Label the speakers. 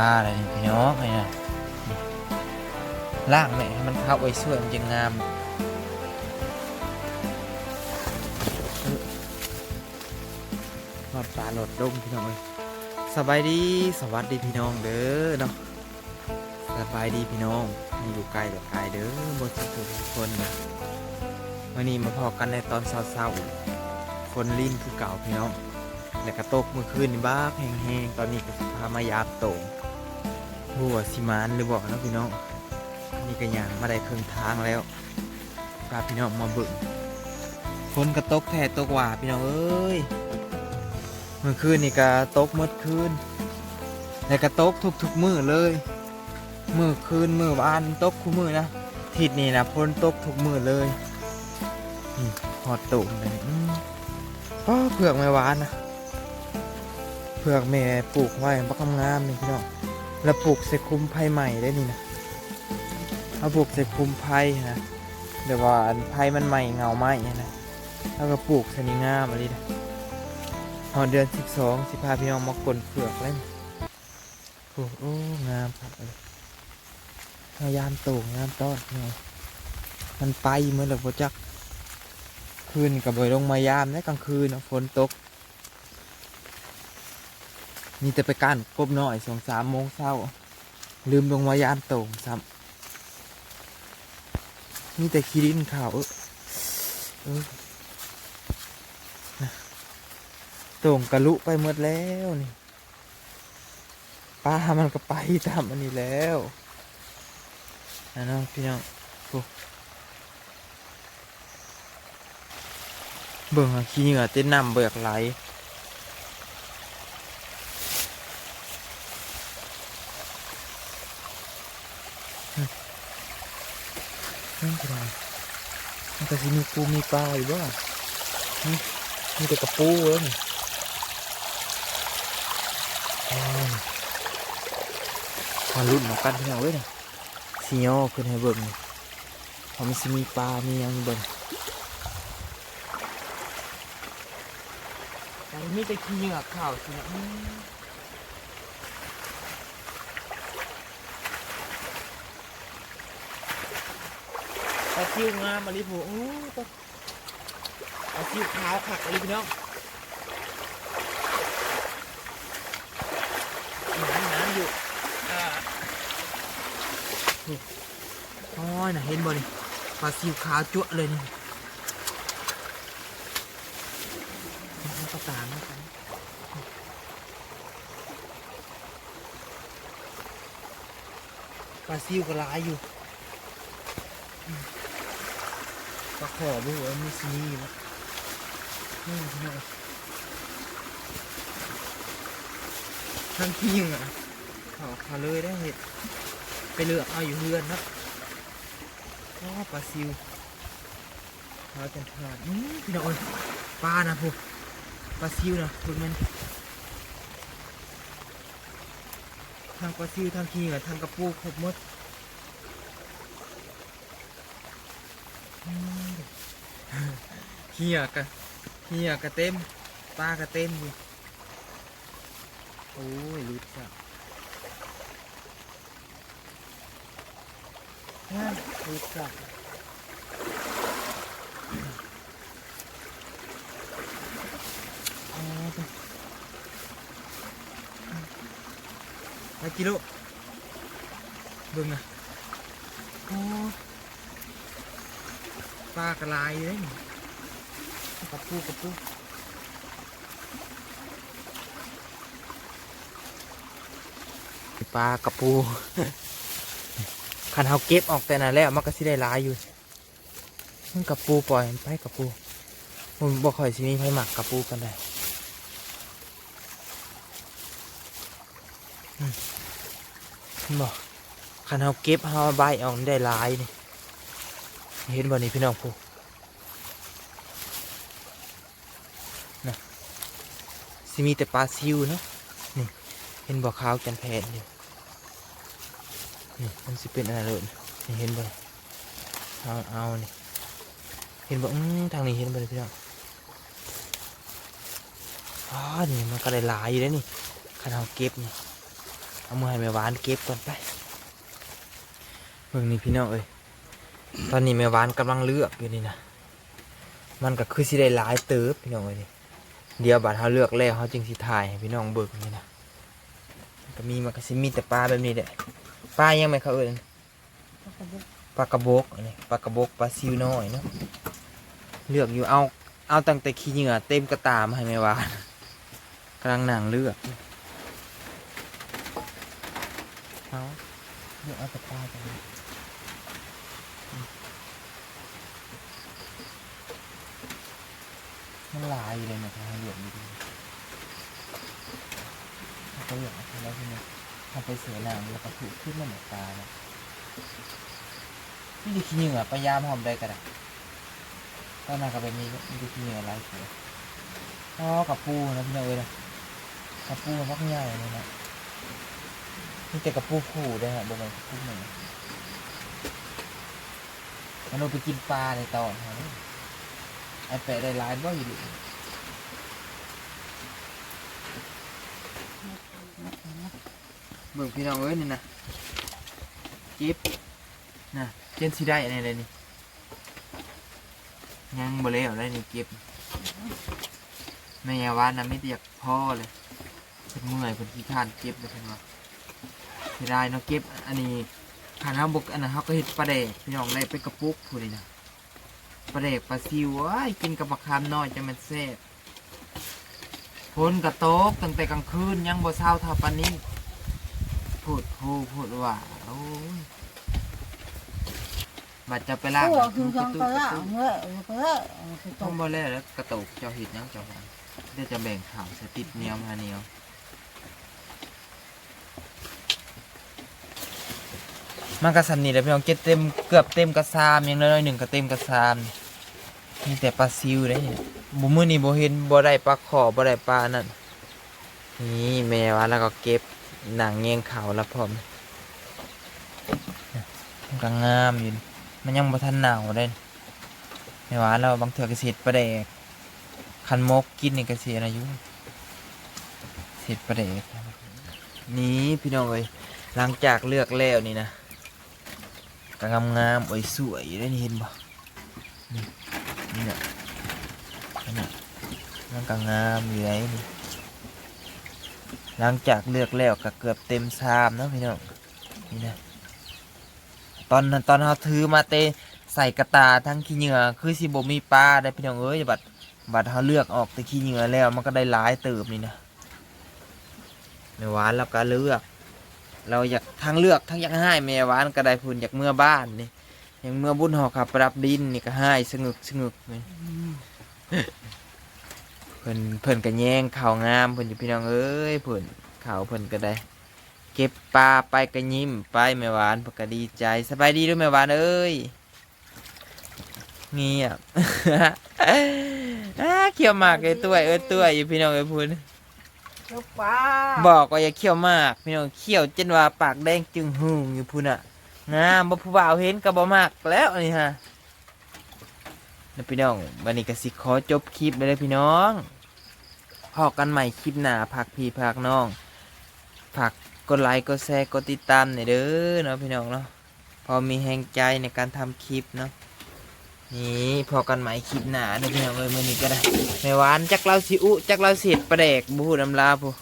Speaker 1: าอะไรพี่น้องไงนะล่างเนี่ยให้มันเข้าไว้สวยมันจะงามหอดปลาหลดดมพี่น้องเอ้ยสบายดีสวัสดีพี่น้องเด้อเนาะสบายดีพี่น้องให้อยู่ไกลแต่ไกลเด้อบนสุขทุกคนนะวันนี้มาพอกันในตอนเศร้าๆฝนลิ้นคือเก่าพี่น้องแล้วก็ตกเมื่อคืนนี่บ้าแห้งๆตอนนี้ก็พามายาบโต งหัวสิมานหรือบอกนะพี่น้องนี่ก็ยังมาได้ครึ่งทางแล้วพาพี่น้องมาเบิ่งฝนก็ตกแท้ตกหว่าพี่น้องเอ้ยเมื่อคืนนี่ก็ตกเมื่อคืนแล้วก็ตกทุกๆมื้อเลยมือคืนมือวานตกคู่มือนะทิศนี่นะฝนตกทุกมือเลยหอดตุ่มเลยอืมก็เผือกไม่หวานนะเผือกแม่ปลูกไว้บักงามนี่พี่น้อง แล้วปลูกใส่คุ้มไผ่ใหม่ได้นี่นะเอาปลูกใส่คุ้มไผ่นะเดี๋ยวว่าอันไผ่มันใหม่เงาไหม้นะแล้วก็ปลูกใส่นี่งามอะไรนะพอเดือนสิบสองสิพาพี่น้องมากลนเผือกเล่นโอ้โอ้งามครับเลยพยายามโตงามต้อนพี่น้องมันไปเมื่อหลับจัก คืนกับบอยลงมายามนะกลางคืนฝนตก นี่จะไปก้านกบหน่อยสองสามโมงเช้า ลืมลงมายามโต่งซ้ำนี่แต่ขี้ดินขาวเออโต่งกระลุไปหมดแล้วนี่ป้ามันก็ไปตามอันนี้แล้วนะน้องพี่น้องเบิ่งอะขี้เหงื่อเต้นนำเบิกไหล นั่นคืออะไรมันก็สิมีปูมีปลาอยู่บ้างนี่มีแต่กระปูแล้วนี่อ้าวมาลุ้นมากันพี่น้องเว้ยนี่สีโอขึ้นให้เบิ่งนี่เพราะมันสิมีปลา มีหยังเบิ่งมีแต่ขี้เหงื่อขาวสินะ อืมปลาซิวงามมาลิผูโอ้ปลาปลาซิวขาวขักมาลิพี่น้องน้ำน้ำอยู่อ่านี่โอ้ยน่ะเห็นบ่นี่ปลาซิวขาวจั่วเลยนี่เอากระตามมากันปลาซิวก็หลายอยู่ ปลาขอบุ้ยมีซีนี่นะนี่พี่น้อทั้งที่ยังอะเขาขาเลยได้เห็ดไปเลือกเอาอยู่เฮือนนะก็ปลาซิวเขาจะทอดอืมพี่น้องปลานะพวกปลาซิวนะพวกมันทางปลาซิวทางขี้กับทางกระปูครบหมดอืม เฮียกะเฮียกะเต็มปลากะเต็มอยู่โอ้ยรุดจ้ะฮ่ารุดจ้ะเอาไปไปกิโลเบิ่งนะโอ้ ปลากระลายเลยกระปูกระปูปลากระปูคันเขาเก็บออกแต่นั้นแล้วมันก็สิได้ลายอยู่มันกระปูปล่อยไปกระปูผมบอกข่อยสิมีไผหมักกระปูกันได้บอกคันเขาเก็บเขาใบออกได้ลายนี่ เห็นบ่นี่พี่น้องผู้สิมีแต่ปลาซิวเนาะนี่เห็นบ่ขาวจันแผนอยู่นี่มันสิเป็นอะไรเลยนี่เห็นบ่เอาเอานี่เห็นบ่ทางนี้เห็นบ่เลยพี่น้องอ๋อนี่มันก็ได้หลายอยู่แล้วนี่ขนาดเก็บนี่เอามือให้แม่หวานเก็บก่อนไปเบิ่งนี่พี่น้องเอ้ย ตอนนี้แม่หวานกำลังเลือกอยู่นี่นะมันก็คือสิได้หลายเติบพี่น้องเอ้ยนี่เดี๋ยวบัดเขาเลือกแล้วเขาจึงสิถ่ายให้พี่น้องเบิ่งนี่นะก็มีมันก็สิมีแต่ปลาแบบนี้แหละปลายังไม่เขาเอ่ยปลากระบอกนนี้ปลากระบอกปลาซิวน้อยเนาะเลือกอยู่เอาเอาตั้งแต่ขี้เหงื่อเต็มกระตามาให้แม่หวานกำลังหนังเลือก เอาเดี๋ยวเอาแต่ปลาไปเลย มันลายเลยนะครับเหลือมดีๆถ้าเขาเหลือมาแล้วทีนี้ทำไปเสือหนังแล้วก็ถูกขึ้นมาเหมือนปลานะนี่ดีขี้เหงื่อปลายามหอมได้ก็ได้ก็น่ากับแบบนี้นี่ดีขี้เหงื่อลายเสืออ๋อกับปูนะพี่น้องเอ้ยนะกับปูมันมักใหญ่เลยนะนี่แต่กับปูผูได้ฮะบนไหนปูหนึ่งมันเอาไปกินปลาในตอนฮะ ไอแปะได้หลายบ่อยู่ดิเบิ่งพี่น้องเอ้ยนี่นะเก็บนะเจนสิได้อะไรเลยนี่ยังบ่เลยเอาได้นี่เก็บแม่ยาว่านะไม่ได้อยากพ่อเลยเพิ่นเมื่อยเพิ่นขี้ข้านเก็บเลยเพิ่นว่าเสียดายเนาะเก็บอันนี้ขันห้าบกอันนั้นเขาก็เห็ดปลาแดกพี่น้องได้ไปกระปุกพูดเลยนะ ปลาแดกปลาซิวว้ายกินกับมะขามน้อยจะมันแซ่บฝนกระโตกตั้งแต่กลางคืนยังบ่เช้าเท่าปานนี้พูดพูดพูดว่าโอ้ยบัดจะไปล่าง
Speaker 2: ตัวคือจัง
Speaker 1: ตู้
Speaker 2: ก็
Speaker 1: กระ
Speaker 2: ละ
Speaker 1: ตุก
Speaker 2: เมื่อเมื่อคือต
Speaker 1: ต้องบ่แล้วแล้วกระตุกเจ้าเห็ดหยังเจ้าของเดี๋ยวจะแบ่งข่าวสติดเหนียวมาเหนียว มันกระสันนี่แหละพี่น้องเก็บเต็มเกือบเต็มกระซามยังน้อยๆหนึ่งก็เต็มกระซามมีแต่ปลาซิวได้เนี่ยบุมือนี่บ่เห็นบ่ได้ปลาขอบ่ได้ปลานั่นนี่แม่ว่าแล้วก็เก็บหนังเงียงเขาแล้วพร้อมมันก็งามอยู่มันยังบ่ทันหนาวได้แม่ว่าเราบางเถื่อก็เสีดปลาแดกคันมกกินนี่ก็เสียอายุเสีดปลาแดกนี่พี่น้องเอ้ยหลังจากเลือกแล้วนี่นะ ก็งามงามโอ้ยสวยได้นี่เห็นบ่นี่นี่น่ะนี่น่ะมันก็งามอยู่ไหนนี่หลังจากเลือกแล้วก็เกือบเต็มชามเนาะพี่น้องนี่นะตอนนั้นตอนเขาถือมาเตใส่กระตาทั้งขี้เหงื่อคือสิบ่มีปลาได้พี่น้องเอ้ยบัดบัดเขาเลือกออกแต่ขี้เหงื่อแล้วมันก็ได้หลายเติบนี่นะในหวานแล้วก็เลือก เราอยากทั้งเลือกทั้งอยากให้แม่หวานก็ได้พูนอยากเมื่อบ้านนี่อย่างเมื่อบุญหอกขับปรับดินนี่ก็ให้สงึกสงึกนี่เพิ่นเพิ่นก็แย่งข่าวงามเพิ่นอยู่พี่น้องเอ้ยเพิ่นข่าวเพิ่นก็ได้ เก็บปลาไปก็ยิ้มไปแม่หวานเพิ่นก็ดีใจสบายดีด้วยแม่หวานเอ้ยเงียบเขียวหมากไอ้ตัวเอ้ยตัวอยู่พี่น้องเอ้ยพูน
Speaker 2: ลูกปลา
Speaker 1: บอกว่าอย่าเคี่ยวมากพี่น้องเคี่ยวจนว่าปากแดงจึงหึงอยู่พุ่นอะงามบ่ผู้บ่าวเห็นก็บ่มากแล้วนี่ฮะแล้วพี่น้องวันนี้ก็สิขอจบคลิปเลยพี่น้องพอกันใหม่คลิปหน้าพักพี่พักน้องฝากกดไลค์กดแชร์กดติดตามหน่อยเด้อเนาะพี่น้องเนาะพอมีแรงใจในการทำคลิปเนาะ นี่พอกันไหมคลิปหนาเด้อพี่น้องเอ้ยมื้อนี้ก็ได้แม่หวานจักเราสิอุจักเราเสียดประแดกบูดน้ำลาผู้